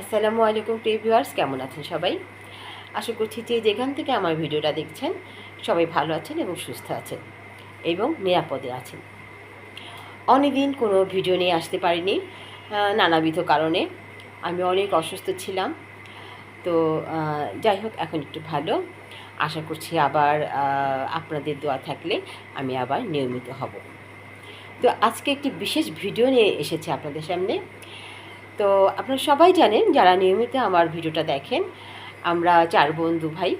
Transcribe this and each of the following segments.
আসসালামু আলাইকুম প্রিয় ভিউয়ার্স, কেমন আছেন সবাই? আশা করছি যে যেখান থেকে আমার ভিডিওটা দেখছেন, সবাই ভালো আছেন এবং সুস্থ আছেন এবং নিরাপদে আছেন। অনেকদিন কোনো ভিডিও নিয়ে আসতে পারিনি নানাবিধ কারণে। আমি অনেক অসুস্থ ছিলাম, তো যাই হোক, এখন একটু ভালো। আশা করছি আবার আপনাদের দোয়া থাকলে আমি আবার নিয়মিত হব। তো আজকে একটি বিশেষ ভিডিও নিয়ে এসেছি আপনাদের সামনে। তো আপনারা সবাই জানেন যারা নিয়মিত আমার ভিডিওটা দেখেন, আমরা চার বোন, দু ভাই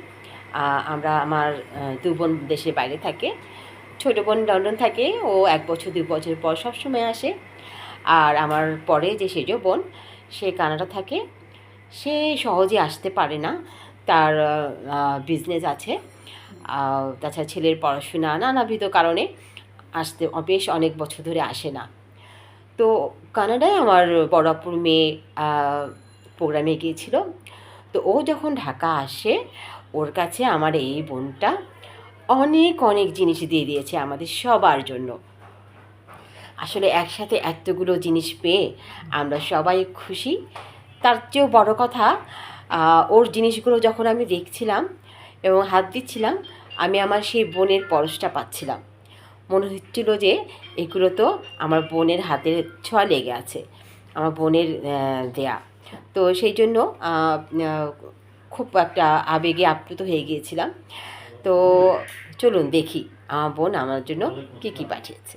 আমরা আমার দু বোন দেশের বাইরে থাকে, ছোটো বোন লন্ডন থাকে, ও এক বছর, দু বছর পর সবসময় আসে, আর আমার পরে যে সেজ বোন, সে কানাডা থাকে, সে সহজে আসতে পারে না, তার বিজনেস আছে তাছাড়া ছেলের পড়াশোনা নানাবিধ কারণে আসতে বেশ অনেক বছর ধরে আসে না। তো কানাডায় আমার বড়াপুর মেয়ে প্রোগ্রামে গিয়েছিল। তো ও যখন ঢাকা আসে, ওর কাছে আমার এই বোনটা অনেক অনেক জিনিস দিয়ে দিয়েছে আমাদের সবার জন্য। আসলে একসাথে এতগুলো জিনিস পেয়ে আমরা সবাই খুশি। তার চেয়েও বড় কথা ওর জিনিসগুলো যখন আমি দেখছিলাম এবং হাত দিচ্ছিলাম, আমি আমার সেই বোনের পরশটা পাচ্ছিলাম। মনে হচ্ছিল যে এগুলো তো আমার বোনের হাতের ছোঁয়া লেগে আছে, আমার বোনের দেয়া। তো সেই জন্য খুব একটা আবেগে আপ্লুত হয়ে গিয়েছিলাম। তো চলুন দেখি আমার বোন আমার জন্য কী কী পাঠিয়েছে।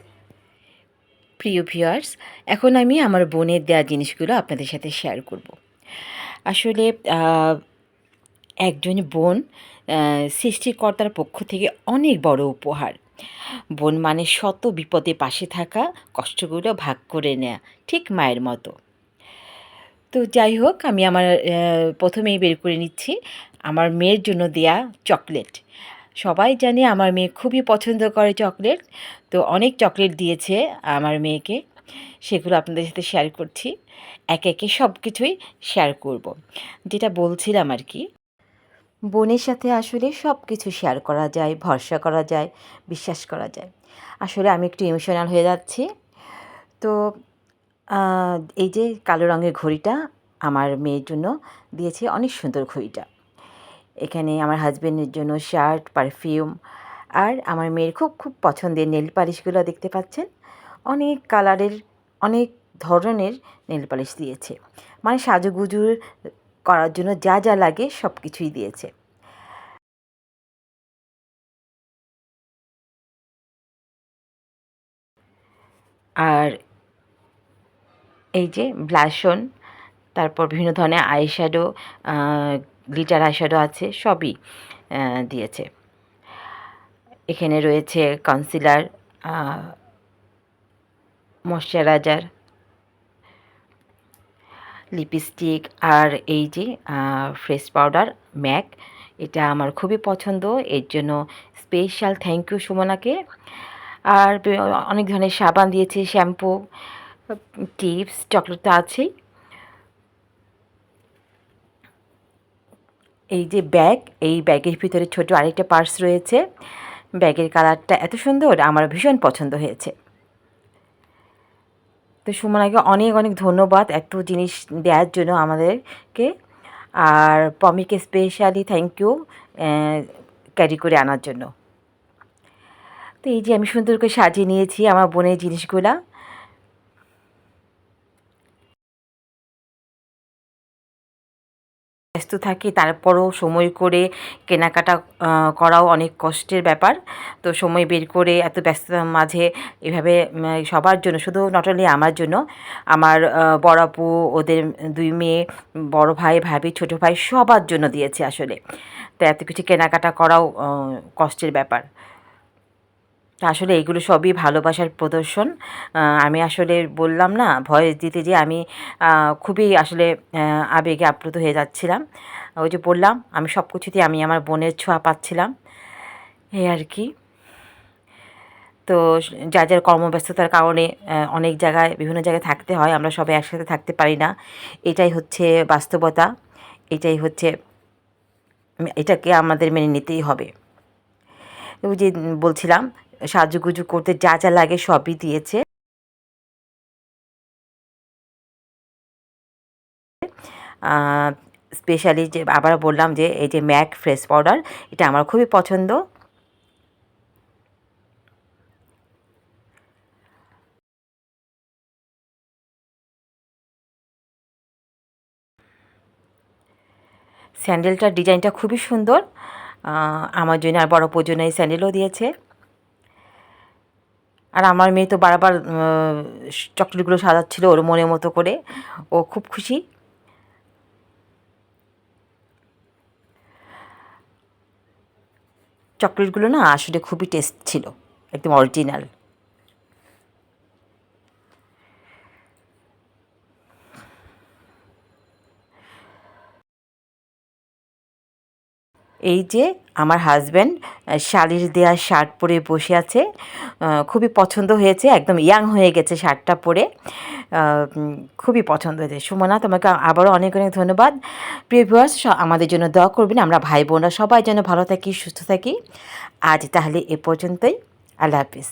প্রিয় ভিউয়ার্স, এখন আমি আমার বোনের দেওয়া জিনিসগুলো আপনাদের সাথে শেয়ার করব। আসলে একজন বোন সৃষ্টিকর্তার পক্ষ থেকে অনেক বড় উপহার। বোন মানে শত বিপদে পাশে থাকা, কষ্টগুলো ভাগ করে নেয়া, ঠিক মায়ের মতো। তো যাই হোক, আমি আমার প্রথমেই বের করে নিচ্ছি। আমার মেয়ের জন্য দেয়া চকলেট। সবাই জানে আমার মেয়ে খুবই পছন্দ করে চকলেট। তো অনেক চকলেট দিয়েছে আমার মেয়েকে। সেগুলো আপনাদের সাথে শেয়ার করছি। একে একে সব কিছুই শেয়ার করব। যেটা বলছিলাম আর কি বোনের সাথে আসলে সব কিছু শেয়ার করা যায়, ভরসা করা যায়, বিশ্বাস করা যায়। আসলে আমি একটু ইমোশনাল হয়ে যাচ্ছি। তো এই যে কালো রঙের ঘড়িটা আমার মেয়ের জন্য দিয়েছে অনেক সুন্দর ঘড়িটা। এখানে আমার হাজব্যান্ডের জন্য শার্ট পারফিউম আর আমার মেয়ের খুব খুব পছন্দের নেল পালিশগুলো দেখতে পাচ্ছেন? অনেক কালারের অনেক ধরনের নেল পালিশ দিয়েছে। মানে সাজুগুজুর করার জন্য যা যা লাগে সব কিছুই দিয়েছে। আর এই যে ব্লাশন তারপর বিভিন্ন ধরনের আইশ্যাডো গ্লিটার আইশ্যাডো আছে, সবই দিয়েছে। এখানে রয়েছে কনসিলার ময়শ্চারাইজার লিপস্টিক আর এই যে ফ্রেশ পাউডার, ম্যাক, এটা আমার খুবই পছন্দ। এর জন্য স্পেশাল থ্যাংক ইউ সুমনাকে। আর অনেক ধরনের সাবান দিয়েছে, শ্যাম্পু, টিপস, চকলেট তো আছেই। এই যে ব্যাগ, এই ব্যাগের ভিতরে ছোট আরেকটা পার্স রয়েছে। ব্যাগের কালারটা এত সুন্দর, আমার ভীষণ পছন্দ হয়েছে। তো সুমনাকে অনেক অনেক ধন্যবাদ এত জিনিস দেওয়ার জন্য আমাদেরকে। আর পমিকে স্পেশালি থ্যাংক ইউ ক্যারি করে আনার জন্য। তো এই যে আমি সুন্দর করে সাজিয়ে নিয়েছি আমার বোনের জিনিসগুলা। ব্যস্ত থাকি তারপরও সময় করে কেনাকাটা করাও অনেক কষ্টের ব্যাপার। তো সময় বের করে এত ব্যস্ততার মাঝে এভাবে সবার জন্য শুধু নট অনলি আমার জন্য আমার আহ, বড় আপু ওদের দুই মেয়ে বড় ভাই ভাবি ছোট ভাই সবার জন্য দিয়েছে আসলে। তো এত কিছু কেনাকাটা করাও কষ্টের ব্যাপার। আসলে এগুলো সবই ভালোবাসার প্রদর্শন। আমি আসলে বললাম না ভয়েস দিতে যে আমি খুবই আসলে আবেগে আপ্লুত হয়ে যাচ্ছিলাম। ওই যে বললাম, আমি সব কিছুতেই আমি আমার বোনের ছোঁয়া পাচ্ছিলাম। এই আর কি। তো যা যার কর্মব্যস্ততার কারণে অনেক জায়গায়, বিভিন্ন জায়গায় থাকতে হয়, আমরা সবাই একসাথে থাকতে পারি না। এটাই হচ্ছে বাস্তবতা, এটাই হচ্ছে, এটাকে আমাদের মেনে নিতেই হবে। ওই যে বলছিলাম সাজুগুজু করতে যা যা লাগে সবই দিয়েছে। স্পেশালি যে আবার বললাম যে এই যে ম্যাক ফ্রেশ পাউডার, এটা আমার খুবই পছন্দ। স্যান্ডেলটার ডিজাইনটা খুবই সুন্দর। আমার জন্য আর বড় এই স্যান্ডেলও দিয়েছে। আর আমার মেয়ে তো বারবার চকলেটগুলো সাজাচ্ছিল ওর মনের মতো করে। ও খুব খুশি। চকলেটগুলো না আসলে খুবই টেস্ট ছিল, একদম অরিজিনাল এই যে আমার হাজব্যান্ড শালির দেয়া শার্ট পরে বসে আছে খুবই পছন্দ হয়েছে, একদম ইয়াং হয়ে গেছে শার্টটা পরে। খুবই পছন্দ হয়েছে। সুমনা, তোমাকে আবারও অনেক অনেক ধন্যবাদ। প্রিয় ভিউয়ার্স আমাদের জন্য দোয়া করবেন, আমরা ভাই বোনরা সবাই যেন ভালো থাকি, সুস্থ থাকি। আজ তাহলে এ পর্যন্তই। আল্লাহ হাফিজ।